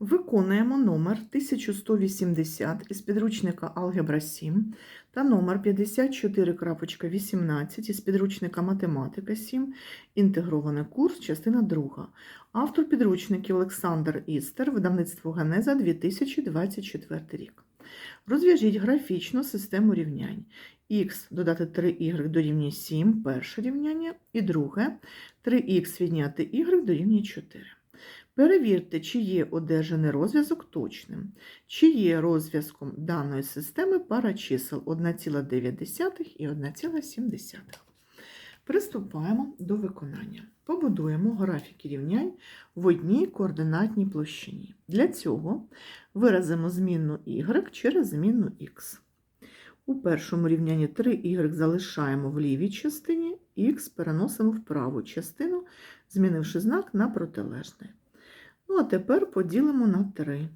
Виконуємо номер 1180 із підручника Алгебра 7 та номер 54.18 із підручника Математика 7, інтегрований курс, частина 2. Автор підручників Олександр Істер, видавництво Генеза 2024 рік. Розв'яжіть графічну систему рівнянь. Х додати 3y дорівнює 7, перше рівняння, і друге 3х відняти y дорівнює 4. Перевірте, чи є одержаний розв'язок точним, чи є розв'язком даної системи пара чисел 1,9 і 1,7. Приступаємо до виконання. Побудуємо графіки рівнянь в одній координатній площині. Для цього виразимо змінну y через змінну x. У першому рівнянні 3y залишаємо в лівій частині, х переносимо в праву частину, змінивши знак на протилежний. Ну, а тепер поділимо на 3.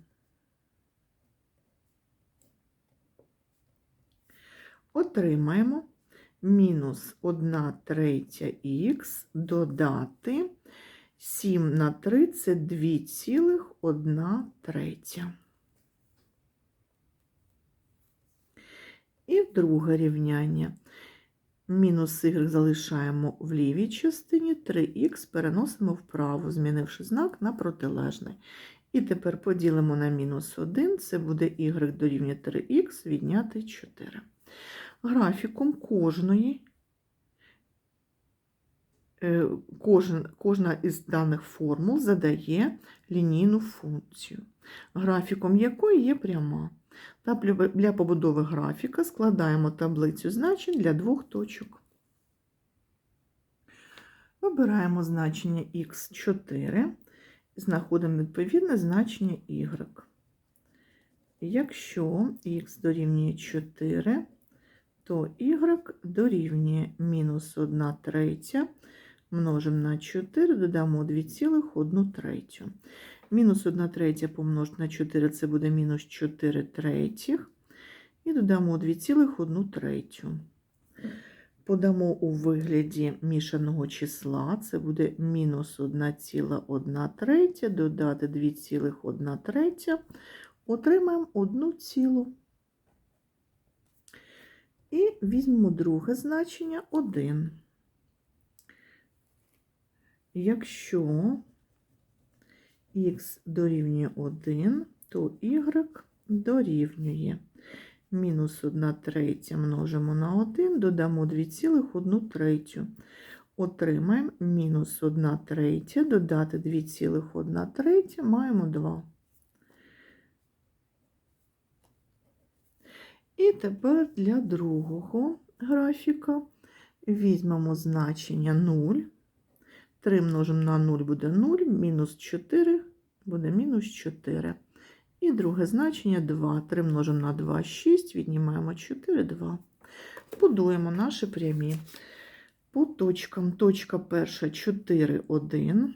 Отримаємо мінус 1 третя х додати 7 на 3 це 2,1 третя. І друге рівняння. Мінус y залишаємо в лівій частині, 3х переносимо вправо, змінивши знак на протилежний. І тепер поділимо на мінус 1, це буде y дорівнює 3х відняти 4. Графіком кожної, кожен, кожна із даних формул задає лінійну функцію, графіком якої є пряма. Та для побудови графіка складаємо таблицю значень для двох точок. Вибираємо значення х4, знаходимо відповідне значення y. Якщо х дорівнює 4, то y дорівнює мінус 1 третя, множимо на 4, додамо 2,1 третю. Мінус 1 третя помножити на 4 це буде мінус 4 третіх. І додамо 2,1 третю. Подамо у вигляді мішаного числа, це буде мінус 1,1 третя, додати 2,1 третя, отримаємо 1 цілу. І візьмемо друге значення 1. Якщо х дорівнює 1, то y дорівнює мінус 1 третя множимо на 1, додамо 2,1 третю. Отримаємо мінус 1 третя, додати 2,1 третя, маємо 2. І тепер для другого графіка візьмемо значення 0. 3 множимо на 0 буде 0, мінус 4 буде мінус 4. І друге значення 2. 3 множимо на 2, 6, віднімаємо 4, 2. Будуємо наші прямі. По точкам. Точка перша 4, 1,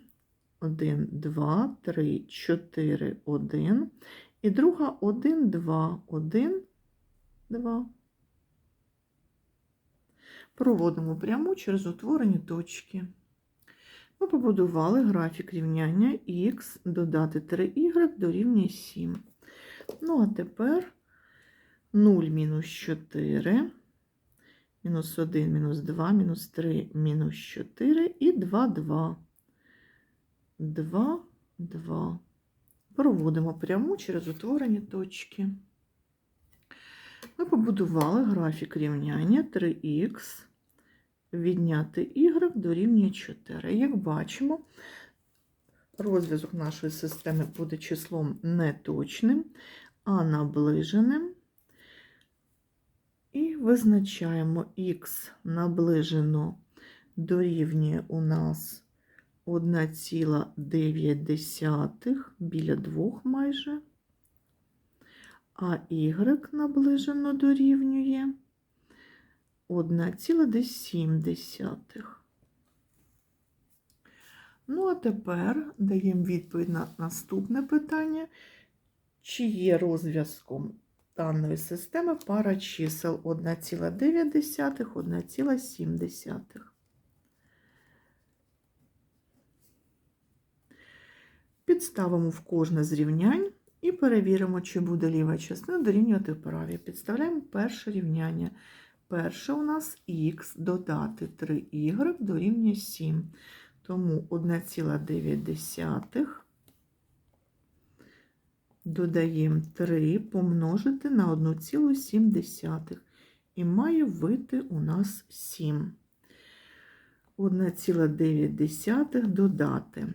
1, 2, 3, 4, 1. І друга 1, 2, 1, 2. Проводимо пряму через утворені точки. Ми побудували графік рівняння х додати 3y дорівнює 7. Ну, а тепер 0 мінус 4, мінус 1, мінус 2, мінус 3, мінус 4 і 2, 2. 2, 2. Проводимо пряму через утворені точки. Ми побудували графік рівняння 3х відняти y дорівнює 4. Як бачимо, розв'язок нашої системи буде числом неточним, а наближеним. І визначаємо х наближено дорівнює у нас 1,9 біля 2 майже, а y наближено дорівнює 1,7. Ну, а тепер даємо відповідь на наступне питання, чи є розв'язком даної системи пара чисел 1,9, 1,7. Підставимо в кожне з рівнянь і перевіримо, чи буде ліва частина дорівнювати правій. Підставляємо перше рівняння. Перше у нас х додати 3y дорівнює 7. Тому 1,9 додаємо 3 помножити на 1,7 і має вийти у нас 7. 1,9 додати.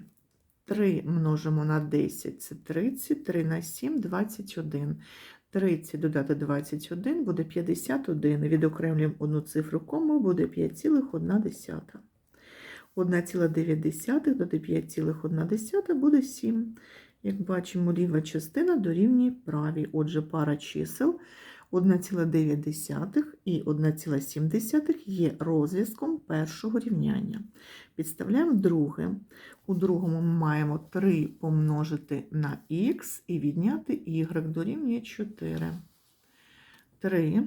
3 множимо на 10 це 30, 3 на 7 21. 30 додати 21 буде 51. Відокремлюємо одну цифру кому буде 5,1. 1,9 додати 5,1 буде 7. Як бачимо, ліва частина дорівнює правій. Отже, пара чисел 1,9 і 1,7 є розв'язком першого рівняння. Підставляємо друге. У другому ми маємо 3 помножити на х і відняти y дорівнює 4. 3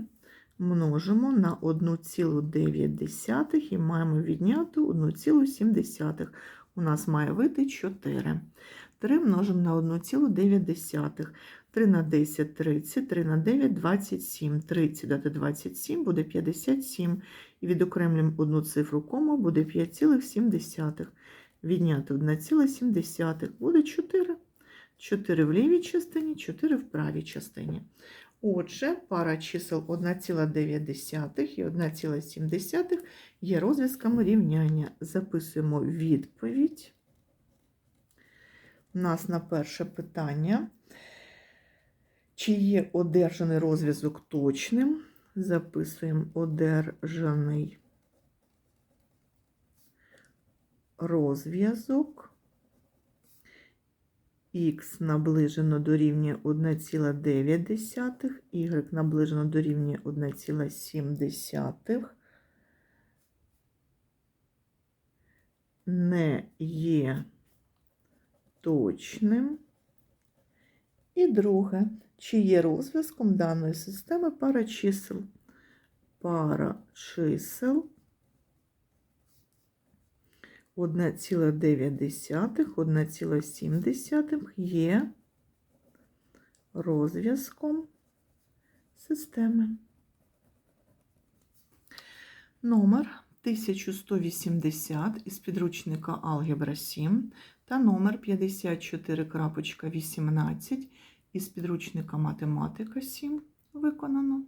множимо на 1,9 і маємо відняти 1,7. У нас має вийти 4. 3 множимо на 1,9. 3 на 10 – 30, 3 на 9 – 27. 30 дати 27 буде 57. І відокремлюємо одну цифру кому буде 5,7. Відняти 1,7 буде 4. 4 в лівій частині, 4 в правій частині. Отже, пара чисел 1,9 і 1,7 є розв'язками рівняння. Записуємо відповідь. У нас на перше питання. Чи є одержаний розв'язок точним? Записуємо одержаний розв'язок. Х наближено дорівнює 1,9, y наближено дорівнює 1,7. Не є точним. І друге, чи є розв'язком даної системи пара чисел? Пара чисел 1,9, 1,7 є розв'язком системи. Номер 1180 із підручника Алгебра 7 та номер 54.18 із підручника Математика 7 виконано.